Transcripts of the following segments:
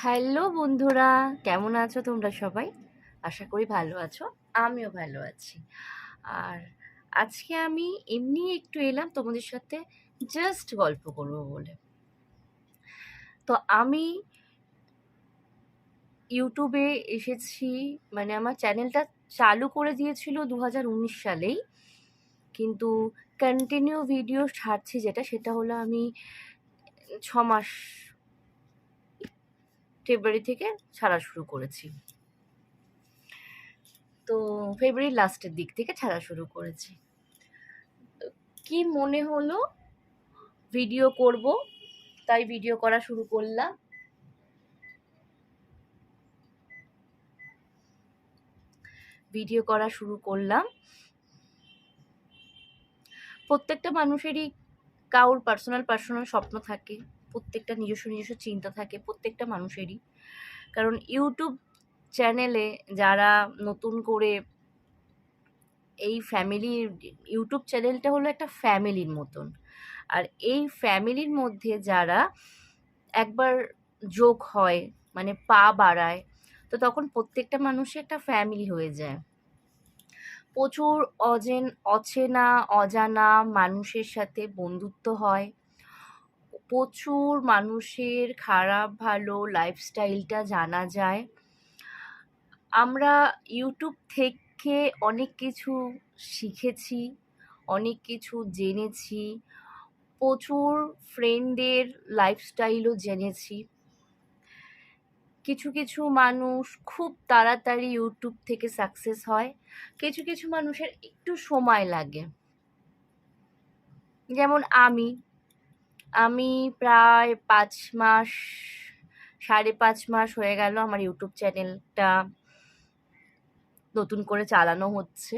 Hello বন্ধুরা, কেমন আছো তোমরা সবাই? আশা করি ভালো আছো, আমিও ভালো আছি। আর আজকে আমি এমনি একটু এলাম তোমাদের সাথে জাস্ট গল্প করব বলে। তো আমি ইউটিউবে এসেছি মানে আমার চ্যানেলটা চালু করে দিয়েছিল দু সালেই। কিন্তু কন্টিনিউ ভিডিও ছাড়ছি যেটা, সেটা হলো আমি ছ মাস ফেব্রুয়ারি থেকে ছাড়া শুরু করেছি। তো ফেব্রুয়ারি লাস্টের দিক থেকে ছাড়া শুরু করেছি। কি মনে হলো? ভিডিও করব, তাই ভিডিও করা শুরু করলাম। ভিডিও করা শুরু করলাম। প্রত্যেকটা মানুষেরই কাউর পার্সোনাল পার্সোনাল স্বপ্ন থাকে। প্রত্যেকটা নিজস্ব নিজস্ব চিন্তা থাকে, প্রত্যেকটা মানুষেরই। কারণ ইউটিউব চ্যানেলে যারা নতুন করে এই ফ্যামিলি ইউটিউব চ্যানেলটা হলো একটা ফ্যামিলির মতন। আর এই ফ্যামিলির মধ্যে যারা একবার যোগ হয় মানে পা বাড়ায়, তো তখন প্রত্যেকটা মানুষই একটা ফ্যামিলি হয়ে যায়। প্রচুর অজেন, অচেনা, অজানা মানুষের সাথে বন্ধুত্ব হয়। প্রচুর মানুষের খারাপ, ভালো লাইফস্টাইলটা জানা যায়। আমরা ইউটিউব থেকে অনেক কিছু শিখেছি, অনেক কিছু জেনেছি, প্রচুর ফ্রেন্ডের লাইফস্টাইলও জেনেছি। কিছু কিছু মানুষ খুব তাড়াতাড়ি ইউটিউব থেকে সাকসেস হয়, কিছু কিছু মানুষের একটু সময় লাগে। যেমন আমি আমি প্রায় পাঁচ মাস, সাড়ে পাঁচ মাস হয়ে গেল আমার ইউটিউব চ্যানেলটা নতুন করে চালানো হচ্ছে।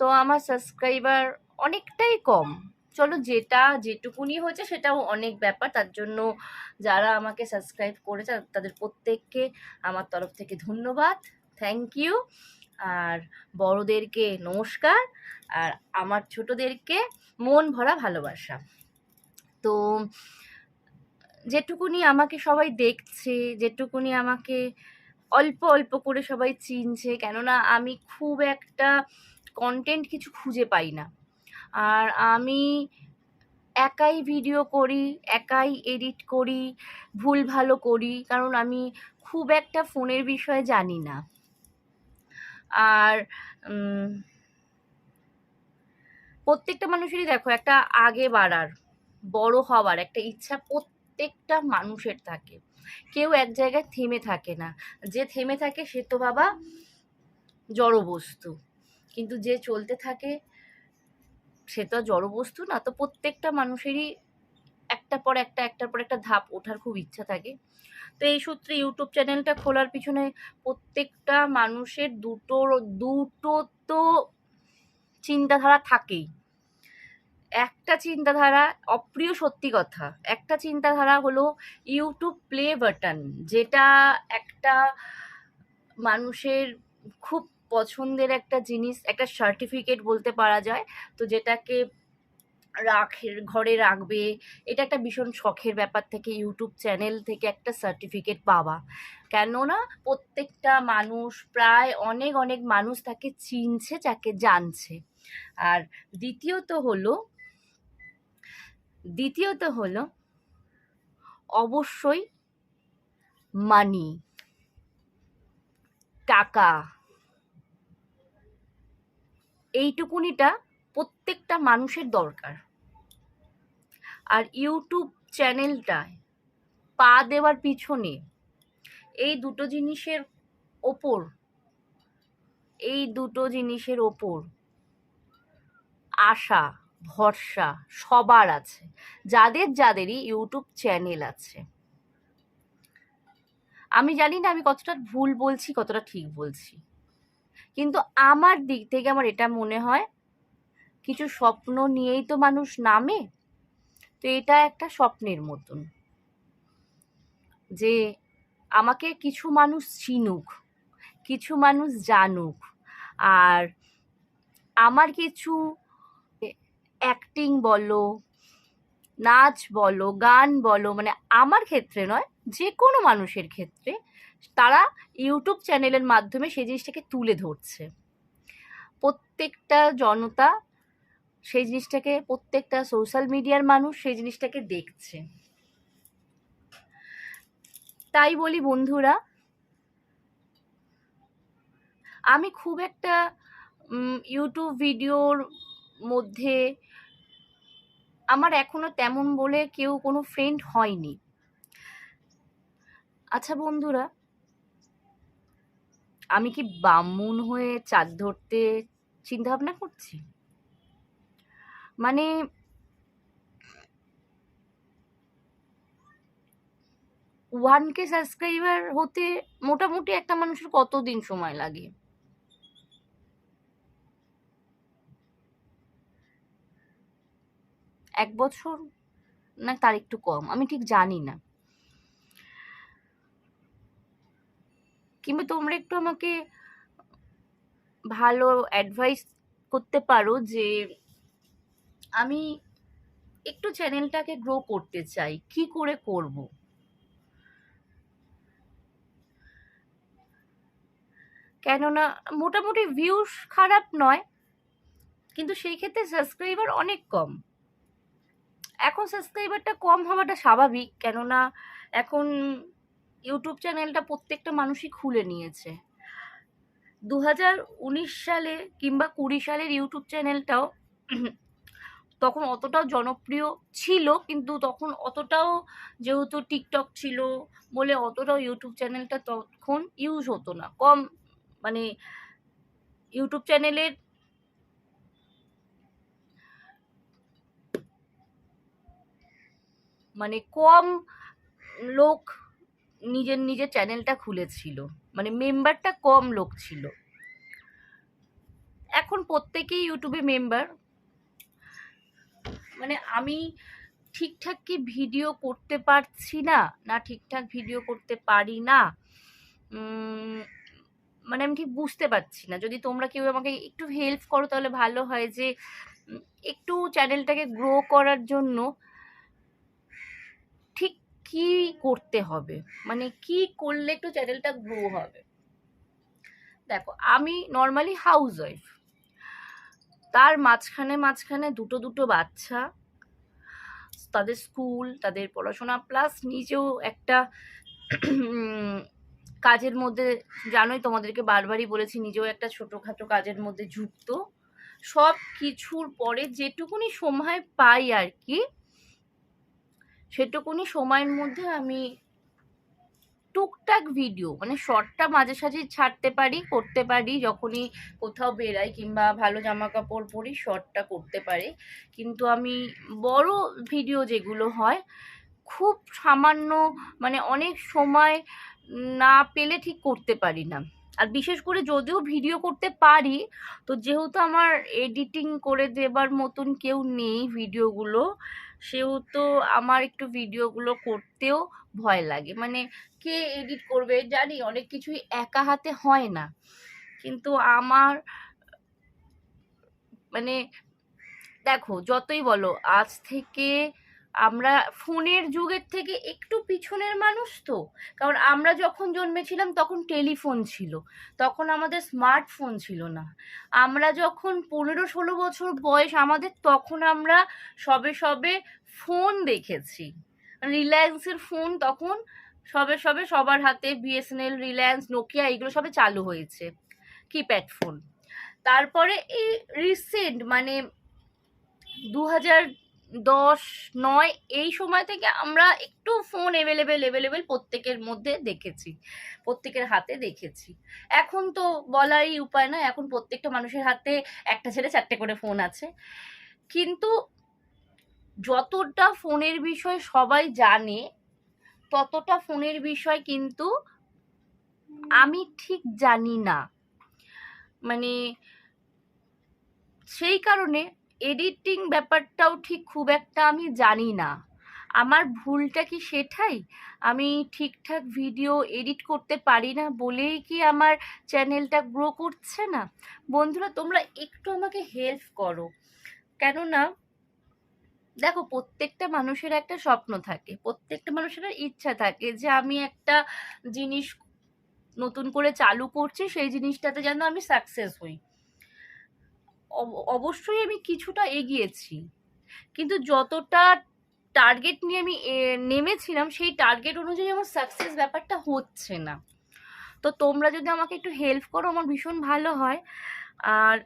তো আমার সাবস্ক্রাইবার অনেকটাই কম। চলো যেটা, যেটুকুনি হয়েছে সেটাও অনেক ব্যাপার। তার জন্য যারা আমাকে সাবস্ক্রাইব করেছে, তাদের প্রত্যেককে আমার তরফ থেকে ধন্যবাদ। থ্যাংক ইউ আর বড়দেরকে নমস্কার, আর আমার ছোটদেরকে মন ভরা ভালোবাসা। তো যেটুকুনি আমাকে সবাই দেখছে, যেটুকুনি আমাকে অল্প অল্প করে সবাই চিনছে, কেননা আমি খুব একটা কন্টেন্ট কিছু খুঁজে পাই না। আর আমি একাই ভিডিও করি, একাই এডিট করি, ভুল ভালো করি, কারণ আমি খুব একটা ফোনের বিষয়ে জানি না। আর প্রত্যেকটা মানুষেরই দেখো একটা আগে বাড়ার, বড় হওয়ার একটা ইচ্ছা প্রত্যেকটা মানুষের থাকে। কেউ এক জায়গায় থেমে থাকে না। যে থেমে থাকে সে তো বাবা জড়বস্তু। কিন্তু যে চলতে থাকে সে তো জড়বস্তু না। তো প্রত্যেকটা মানুষেরই একটা পর একটা একটার পর একটা ধাপ ওঠার খুব ইচ্ছা থাকে। তো এই সূত্রে ইউটিউব চ্যানেলটা খোলার পিছনে প্রত্যেকটা মানুষের দুটো দুটো তো চিন্তাধারা থাকেই। একটা চিন্তাধারা অপ্রিয় সত্যি কথা, একটা চিন্তাধারা হলো ইউটিউব প্লে বাটন, যেটা একটা মানুষের খুব পছন্দের একটা জিনিস, একটা সার্টিফিকেট বলতে পারা যায়। তো যেটাকে রাখে, ঘরে রাখবে। এটা একটা ভীষণ শখের ব্যাপার থেকে ইউটিউব চ্যানেল থেকে একটা সার্টিফিকেট পাওয়া। কেননা প্রত্যেকটা মানুষ, প্রায় অনেক অনেক মানুষ তাকে চিনছে যাকে জানছে। আর দ্বিতীয়ত হলো দ্বিতীয়ত হলো, অবশ্যই মানি টাকা। এইটুকুনিটা প্রত্যেকটা মানুষের দরকার। আর ইউটিউব চ্যানেলটায় পা দেওয়ার পিছনে এই দুটো জিনিসের ওপর, এই দুটো জিনিসের ওপর আশা, ভরসা সবার আছে। যাদের যাদেরই ইউটিউব চ্যানেল আছে। আমি জানি না আমি কতটা ভুল বলছি, কতটা ঠিক বলছি। কিন্তু আমার দিক থেকে আমার এটা মনে হয় কিছু স্বপ্ন নিয়েই তো মানুষ নামে, তো এটা একটা স্বপ্নের মতন। যে আমাকে কিছু মানুষ চিনুক, কিছু মানুষ জানুক, আর আমার কিছু অ্যাক্টিং বলো, নাচ বলো, গান বলো মানে আমার ক্ষেত্রে নয়, যে কোনো মানুষের ক্ষেত্রে তারা ইউটিউব চ্যানেলের মাধ্যমে সেই জিনিসটাকে তুলে ধরছে। প্রত্যেকটা জনতা সেই জিনিসটাকে প্রত্যেকটা সোশ্যাল মিডিয়ার মানুষ সেই জিনিসটাকে দেখছে। তাই বলি বন্ধুরা, আমি খুব একটা ইউটিউব ভিডিওর মধ্যে আমার এখনও তেমন বলে কেউ কোনো ফ্রেন্ড হয়নি। আচ্ছা বন্ধুরা, আমি কি বামুন হয়ে চাঁদ ধরতে চিন্তা ভাবনা করছি? মানে ওয়ান কে সাবস্ক্রাইবার হতে মোটামুটি একটা মানুষের কতদিন সময় লাগে? এক বছর? না, তার একটু কম, আমি ঠিক জানি না। কিংবা তোমরা একটু আমাকে ভালো অ্যাডভাইস করতে পারো যে আমি একটু চ্যানেলটাকে গ্রো করতে চাই। কি করে করব? কেননা মোটামুটি ভিউস খারাপ নয়, কিন্তু সেই ক্ষেত্রে সাবস্ক্রাইবার অনেক কম। এখন সাবস্ক্রাইবারটা কম হওয়াটা স্বাভাবিক, কেননা এখন ইউটিউব চ্যানেলটা প্রত্যেকটা মানুষই খুলে নিয়েছে। দু হাজার উনিশ সালে কিংবা কুড়ি সালের ইউটিউব চ্যানেলটাও তখন অতটাও জনপ্রিয় ছিল, কিন্তু তখন অতটাও যেহেতু টিকটক ছিল বলে অতটাও ইউটিউব চ্যানেলটা তখন ইউজ হতো না। কম মানে ইউটিউব চ্যানেলের মানে কম লোক নিজের নিজের চ্যানেলটা খুলেছিল মানে মেম্বারটা কম লোক ছিল। এখন প্রত্যেকেই ইউটিউবে মেম্বার মানে আমি ঠিকঠাক কি ভিডিও করতে পারছি না? না ঠিকঠাক ভিডিও করতে পারি না? মানে আমি ঠিক বুঝতে পারছি না। যদি তোমরা কেউ আমাকে একটু হেল্প করো তাহলে ভালো হয় যে একটু চ্যানেলটাকে গ্রো করার জন্য ঠিক কি করতে হবে? মানে কি করলে একটু চ্যানেলটা গ্রো হবে? দেখো, আমি নর্মালি হাউস ওয়াইফ তার মাঝখানে মাঝখানে দুটো দুটো বাচ্চা, তাদের স্কুল, তাদের পড়াশোনা প্লাস নিজেও একটা কাজের মধ্যে, জানোই তোমাদেরকে বারবারই বলেছি, নিজেও একটা ছোটোখাটো কাজের মধ্যে যুক্ত। সব কিছুর পরে যেটুকুনি সময় পাই আর কি, সেটুকুনি সময়ের মধ্যে আমি টুকটাক ভিডিও মানে শর্টটা মাঝে সাঝে ছাড়তে পারি, করতে পারি, যখনই কোথাও বেরাই কিংবা ভালো জামা কাপড় পরি শর্টটা করতে পারি। কিন্তু আমি বড় ভিডিও যেগুলো হয়, খুব সামান্য মানে অনেক সময় না পেলে ঠিক করতে পারি না। আর বিশেষ করে যদিও ভিডিও করতে পারি, তো যেহেতু আমার এডিটিং করে দেবার মতন কেউ নেই ভিডিওগুলো সেহেতু আমার একটু ভিডিওগুলো করতেও ভয় লাগে। মানে কে এডিট করবে জানি, অনেক কিছুই একা হাতে হয় না। কিন্তু আমার মানে দেখো, যতই বলো, আজ থেকে আমরা ফোনের যুগের থেকে একটু পিছনের মানুষ তো। কারণ আমরা যখন জন্মেছিলাম তখন টেলিফোন ছিল, তখন আমাদের স্মার্টফোন ছিল না। আমরা যখন পনেরো ষোলো বছর বয়স আমাদের, তখন আমরা সবে সবে ফোন দেখেছি। রিলায়েন্সের ফোন তখন সবে সবে সবার হাতে বিএসএনএল রিলায়েন্স, নোকিয়া এগুলো সবে চালু হয়েছে, কিপ্যাড ফোন। তারপরে এই রিসেন্ট মানে দু হাজার দশ নয় এই সময় থেকে আমরা একটু ফোন অ্যাভেলেবেল অ্যাভেলেবেল প্রত্যেকের মধ্যে দেখেছি, প্রত্যেকের হাতে দেখেছি। এখন তো বলারই উপায় না এখন প্রত্যেকটা মানুষের হাতে একটা ছেলে চারটে করে ফোন আছে। কিন্তু যতটা ফোনের বিষয় সবাই জানে, ততটা ফোনের বিষয় কিন্তু আমি ঠিক জানি না। মানে সেই কারণে এডিটিং ব্যাপারটাও ঠিক খুব একটা আমি জানি না। আমার ভুলটা কি সেটাই? আমি ঠিকঠাক ভিডিও এডিট করতে পারি না বলেই কি আমার চ্যানেলটা গ্রো করছে না? বন্ধুরা, তোমরা একটু আমাকে হেল্প করো। কেননা দেখো, প্রত্যেকটা মানুষের একটা স্বপ্ন থাকে, প্রত্যেকটা মানুষের ইচ্ছা থাকে যে আমি একটা জিনিস নতুন করে চালু করছি, সেই জিনিসটাতে যেন আমি সাকসেস হই। অবশ্যই আমি কিছুটা এগিয়েছি, কিন্তু যতটা টার্গেট নিয়ে আমি নেমেছিলাম, সেই টার্গেট অনুযায়ী আমার সাকসেস ব্যাপারটা হচ্ছে না। তো তোমরা যদি আমাকে একটু হেল্প করো, আমার ভীষণ ভালো হয়। আর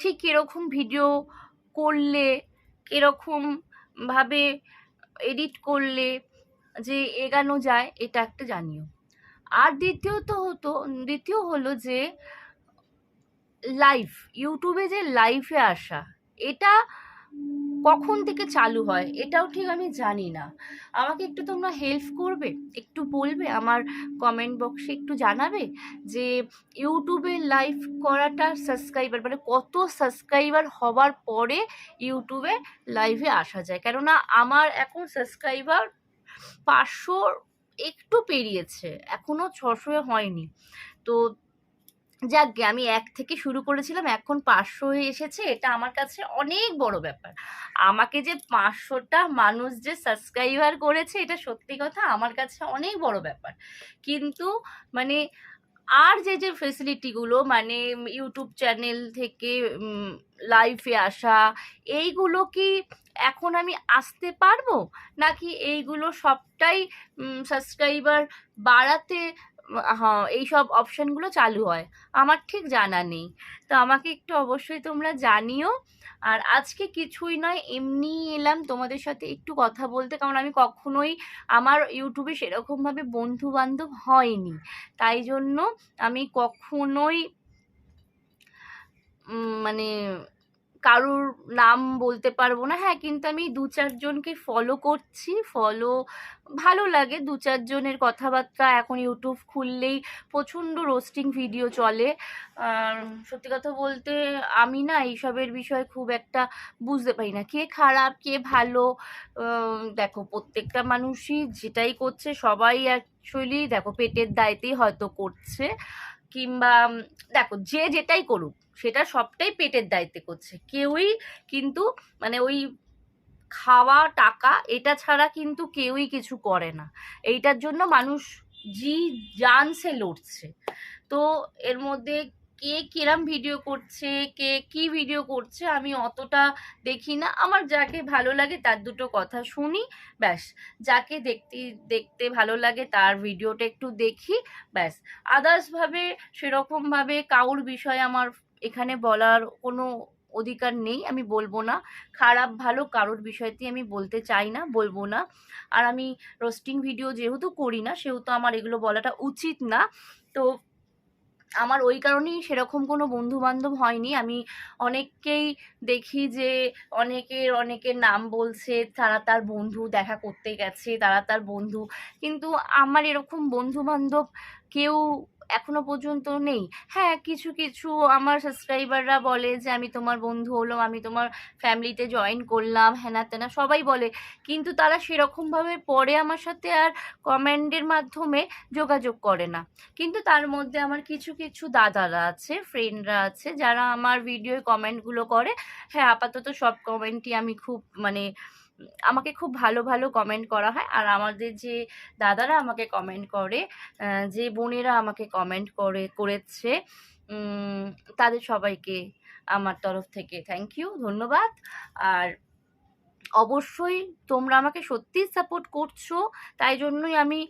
ঠিক কীরকম ভিডিও করলে কীরকম ভাবে এডিট করলে যে এগানো যায়, এটা একটা জানিও। আর দ্বিতীয়ত হতো, দ্বিতীয় হলো যে লাইভ ইউটিউবে যে লাইভে আসা, এটা কখন থেকে চালু হয়, এটাও ঠিক আমি জানি না। আমাকে একটু তোমরা হেল্প করবে, একটু বলবে, আমার কমেন্ট বক্সে একটু জানাবে যে ইউটিউবে লাইভ করাটা সাবস্ক্রাইবার মানে কত সাবস্ক্রাইবার হওয়ার পরে ইউটিউবে লাইভে আসা যায়। কেননা আমার এখন সাবস্ক্রাইবার পাঁচশো একটু পেরিয়েছে এখনও ছশোয় হয়নি। তো যাকগে, আমি এক থেকে শুরু করেছিলাম, এখন পাঁচশো হয়ে এসেছে, এটা আমার কাছে অনেক বড় ব্যাপার। আমাকে যে পাঁচশোটা মানুষ যে সাবস্ক্রাইবার করেছে, এটা সত্যি কথা আমার কাছে অনেক বড় ব্যাপার। কিন্তু মানে আর যে যে ফেসিলিটিগুলো মানে ইউটিউব চ্যানেল থেকে লাইভে আসা, এইগুলো কি এখন আমি আসতে পারব? নাকি এইগুলো সবটাই সাবস্ক্রাইবার বাড়াতে হ্যাঁ এইসব অপশানগুলো চালু হয়। আমার ঠিক জানা নেই। তো আমাকে একটু অবশ্যই তোমরা জানিও। আর আজকে কিছুই নয়, এমনি এলাম তোমাদের সাথে একটু কথা বলতে, কারণ আমি কখনোই আমার ইউটিউবে সেরকমভাবে বন্ধু বান্ধব হয়নি। তাই জন্য আমি কখনোই মানে কারুর নাম বলতে পারব না। হ্যাঁ কিন্তু আমি দু চারজনকে ফলো করছি। ফলো ভালো লাগে, দু চারজনের কথাবার্তা এখন ইউটিউব খুললেই প্রচণ্ড রোস্টিং ভিডিও চলে। সত্যি কথা বলতে আমি না এইসবের বিষয়ে খুব একটা বুঝতে পারি না। কে খারাপ, কে ভালো দেখো প্রত্যেকটা মানুষই যেটাই করছে সবাই অ্যাকচুয়ালি দেখো পেটের দায়তেই হয়তো করছে। কিংবা দেখো যে যেটাই করুক, সেটা সবটাই পেটের দায়িত্বে করছে। কেউই কিন্তু মানে ওই খাওয়া টাকা, এটা ছাড়া কিন্তু কেউই কিছু করে না। এইটার জন্য মানুষ জি জানছে লড়ছে। তো এর মধ্যে কে কিরাম ভিডিও করছে, কে কি ভিডিও করছে, আমি অতটা দেখি না। আমার যাকে ভালো লাগে তার দুটো কথা শুনি, ব্যাস। যাকে দেখতে দেখতে ভালো লাগে তার ভিডিওটা একটু দেখি, ব্যাস। আদার্সভাবে সেরকমভাবে কাউর বিষয়ে আমার এখানে বলার কোনো অধিকার নেই, আমি বলব না। খারাপ, ভালো কারোর বিষয়টি আমি বলতে চাই না, বলব না। আর আমি রোস্টিং ভিডিও যেহেতু করি না, সেহেতু আমার এগুলো বলাটা উচিত না। তো আমার ওই কারণেই সেরকম কোনো বন্ধু বান্ধব হয়নি। আমি অনেককেই দেখি যে অনেকের অনেকের নাম বলছে, তারা তার বন্ধু দেখা করতে গেছে, তারা তার বন্ধু। কিন্তু আমার এরকম বন্ধু বান্ধব কেউ এখনও পর্যন্ত নেই। হ্যাঁ কিছু কিছু আমার সাবস্ক্রাইবাররা বলে যে, আমি তোমার বন্ধু হলাম, আমি তোমার ফ্যামিলিতে জয়েন করলাম। হ্যানা তেনা সবাই বলে। কিন্তু তারা সেরকমভাবে পরে আমার সাথে আর কমেন্টের মাধ্যমে যোগাযোগ করে না। কিন্তু তার মধ্যে আমার কিছু কিছু দাদারা আছে ফ্রেন্ডরা আছে, যারা আমার ভিডিওয় কমেন্টগুলো করে। হ্যাঁ আপাতত সব কমেন্টই আমি খুব মানে আমাকে খুব ভালো ভালো কমেন্ট করা হয়। আর আমাদের যে দাদারা আমাকে কমেন্ট করে যে বোনেরা আমাকে কমেন্ট করে, করেছে তাদের সবাইকে আমার তরফ থেকে থ্যাংক ইউ ধন্যবাদ। আর অবশ্যই তোমরা আমাকে সত্যিই সাপোর্ট করছ, তাই জন্যই আমি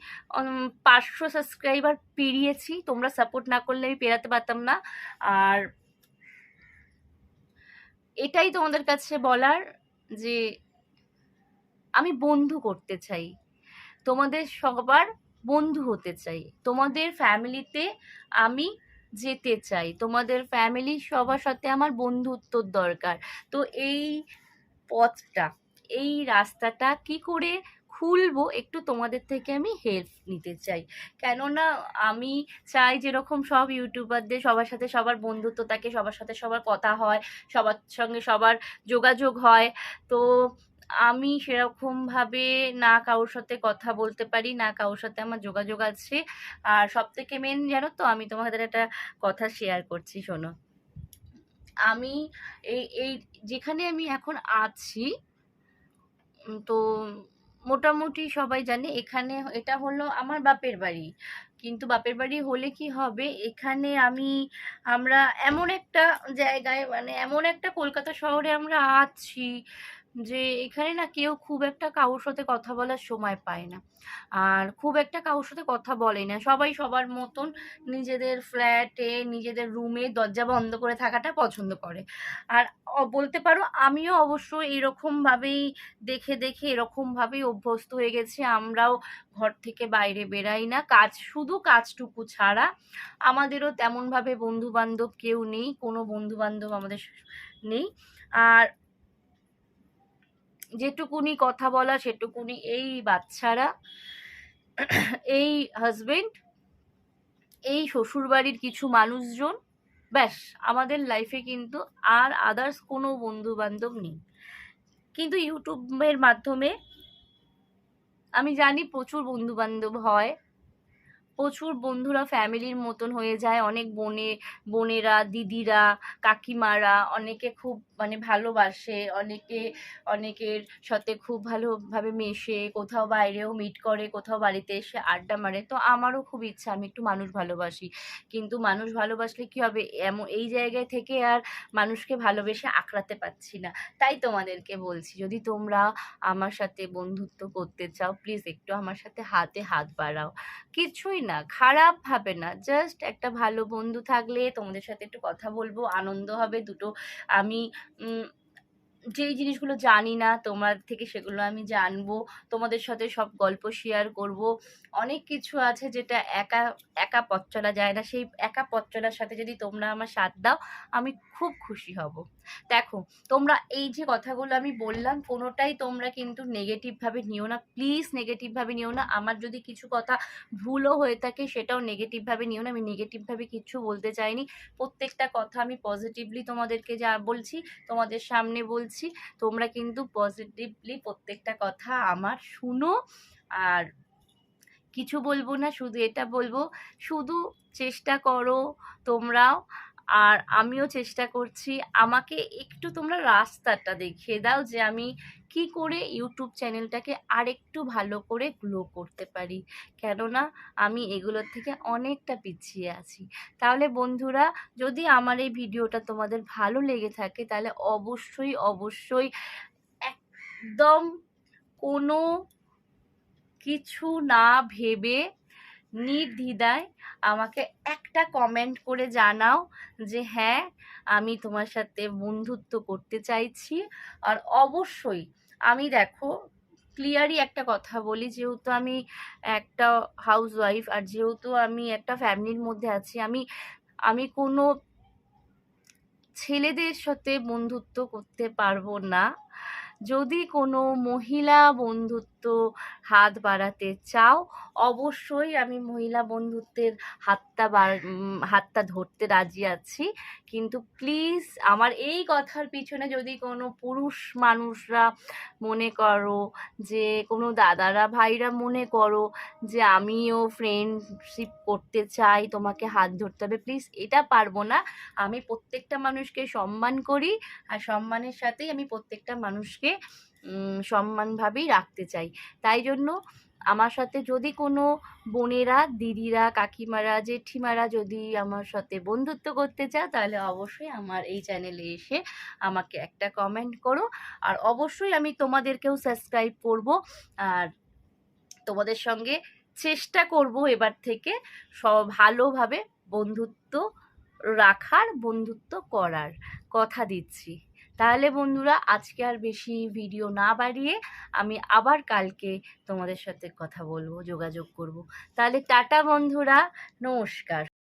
পাঁচশো সাবস্ক্রাইবার পেরিয়েছি। তোমরা সাপোর্ট না করলে আমি পেরাতে পারতাম না। আর এটাই তোমাদের কাছে বলার যে আমি বন্ধু করতে চাই। তোমাদের সবার বন্ধু হতে চাই। তোমাদের ফ্যামিলিতে আমি যেতে চাই। তোমাদের ফ্যামিলি সবার সাথে আমার বন্ধুত্বর দরকার। তো এই পথটা, এই রাস্তাটা কি করে খুলবো একটু তোমাদের থেকে আমি হেল্প নিতে চাই। কেননা আমি চাই যেরকম সব ইউটিউবারদের সবার সাথে সবার বন্ধুত্ব থাকে, সবার সাথে সবার কথা হয়, সবার সঙ্গে সবার যোগাযোগ হয়। তো আমি সেরকমভাবে না কারোর সাথে কথা বলতে পারি, না কারোর সাথে আমার যোগাযোগ আছে। আর সব থেকে মেন জানো তো, আমি তোমাদের একটা কথা শেয়ার করছি, শোনো। আমি এই এই যেখানে আমি এখন আছি তো মোটামুটি সবাই জানে এখানে এটা হলো আমার বাপের বাড়ি। কিন্তু বাপের বাড়ি হলে কি হবে? এখানে আমি, আমরা এমন একটা জায়গায় মানে এমন একটা কলকাতা শহরে আমরা আছি যে এখানে না কেউ খুব একটা কারোর সাথে কথা বলার সময় পায় না। আর খুব একটা কারোর সাথে কথা বলে না। সবাই সবার মতন নিজেদের ফ্ল্যাটে নিজেদের রুমে দরজা বন্ধ করে থাকাটা পছন্দ করে। আর বলতে পারো আমিও অবশ্য এরকমভাবেই দেখে দেখে এরকমভাবেই অভ্যস্ত হয়ে গেছি। আমরাও ঘর থেকে বাইরে বেরাই না। কাজ, শুধু কাজটুকু ছাড়া। আমাদেরও তেমনভাবে বন্ধু বান্ধব কেউ নেই, কোনো বন্ধু বান্ধব আমাদের নেই। আর যেটুকুনি কথা বলা, সেটুকুনি এই বাচ্চারা, এই হাজবেন্ড এই শ্বশুরবাড়ির কিছু মানুষজন, ব্যাস, আমাদের লাইফে কিন্তু আর আদার্স কোনো বন্ধু বান্ধব নেই। কিন্তু ইউটিউবের মাধ্যমে আমি জানি প্রচুর বন্ধু বান্ধব হয়, প্রচুর বন্ধুরা ফ্যামিলির মতন হয়ে যায়, অনেক বোনে, বোনেরা, দিদিরা, কাকিমারা, অনেকে খুব মানে ভালোবাসে, অনেকে, অনেকের সাথে খুব ভালোভাবে মেশে, কোথাও বাইরেও মিট করে, কোথাও বাড়িতে এসে আড্ডা মারে। তো আমারও খুব ইচ্ছা আমি একটু মানুষ ভালোবাসি। কিন্তু মানুষ ভালোবাসলে কি হবে? এমন, এই জায়গায় থেকে আর মানুষকে ভালোবেসে আঁকড়াতে পারছি না। তাই তোমাদেরকে বলছি, যদি তোমরা আমার সাথে বন্ধুত্ব করতে চাও প্লিজ একটু আমার সাথে হাতে হাত বাড়াও। কিছুই না, খারাপ ভাবে না। জাস্ট একটা ভালো বন্ধু থাকলে তোমাদের সাথে একটু কথা বলব, আনন্দ হবে, দুটো আমি যেই জিনিসগুলো জানি না, তোমার থেকে সেগুলো আমি জানব, তোমাদের সাথে সব গল্প শেয়ার করব। অনেক কিছু আছে যেটা একা একা পথ চলা যায় না। সেই একা পথ চলার সাথে যদি তোমরা আমার সাথ দাও, আমি খুব খুশি হব। দেখো, তোমরা এই যে কথাগুলো আমি বললাম, কোনোটাই তোমরা কিন্তু নেগেটিভভাবে নিও না। প্লিজ নেগেটিভভাবে নিও না। আমার যদি কিছু কথা ভুলও হয়ে থাকে, সেটাও নেগেটিভভাবে নিও না। আমি নেগেটিভভাবে কিছু বলতে চাইনি। প্রত্যেকটা কথা আমি পজিটিভলি তোমাদেরকে যা বলছি, তোমাদের সামনে বলছি। তোমরা কিন্তু পজিটিভলি প্রত্যেকটা কথা আমার শুনো। আর কিছু বলব না, শুধু এটা বলব, শুধু চেষ্টা করো তোমরাও আর আমিও চেষ্টা করছি, আমাকে একটু তোমরা রাস্তাটা দেখিয়ে দাও যে আমি কি করে ইউটিউব চ্যানেলটাকে আরেকটু ভালো করে গ্লো করতে পারি। কেননা আমি এগুলোর থেকে অনেকটা পিছিয়ে আছি। তাহলে বন্ধুরা, যদি আমার এই ভিডিওটা তোমাদের ভালো লেগে থাকে, তাহলে অবশ্যই অবশ্যই একদম কোনো কিছু না ভেবে নির্দ্বিধায় আমাকে একটা কমেন্ট করে জানাও যে হ্যাঁ আমি তোমার সাথে বন্ধুত্ব করতে চাইছি। আর অবশ্যই আমি দেখো ক্লিয়ারই একটা কথা বলি, যেহেতু আমি একটা হাউস ওয়াইফ আর যেহেতু আমি একটা ফ্যামিলির মধ্যে আছি, আমি আমি কোনো ছেলেদের সাথে বন্ধুত্ব করতে পারব না। যদি কোনো মহিলা বন্ধুত্ব হাত বাড়াতে চাও, অবশ্যই আমি মহিলা বন্ধুত্বের হাতটা হাতটা ধরতে রাজি আছি। কিন্তু প্লিজ আমার এই কথার পিছনে যদি কোনো পুরুষ মানুষরা মনে করো যে, কোনো দাদারা, ভাইরা মনে করো যে, আমিও ফ্রেন্ডশিপ করতে চাই, তোমাকে হাত ধরতে হবে প্লিজ এটা পারব না। আমি প্রত্যেকটা মানুষকে সম্মান করি, আর সম্মানের সাথেই আমি প্রত্যেকটা মানুষকে সম্মানভাবেই রাখতে চাই। তাই জন্য আমার সাথে যদি কোনো বোনেরা, দিদিরা, কাকিমারা, জেঠিমারা যদি আমার সাথে বন্ধুত্ব করতে চাও, তাহলে অবশ্যই আমার এই চ্যানেলে এসে আমাকে একটা কমেন্ট করো। আর অবশ্যই আমি তোমাদেরকেও সাবস্ক্রাইব করব। আর তোমাদের সঙ্গে চেষ্টা করব এবার থেকে সব ভালোভাবে বন্ধুত্ব রাখার, বন্ধুত্ব করার কথা দিচ্ছি। তাহলে বন্ধুরা, আজকে আর বেশি ভিডিও না বাড়িয়ে আমি আবার কালকে তোমাদের সাথে কথা বলব, যোগাযোগ করব। তাহলে টাটা বন্ধুরা, নমস্কার।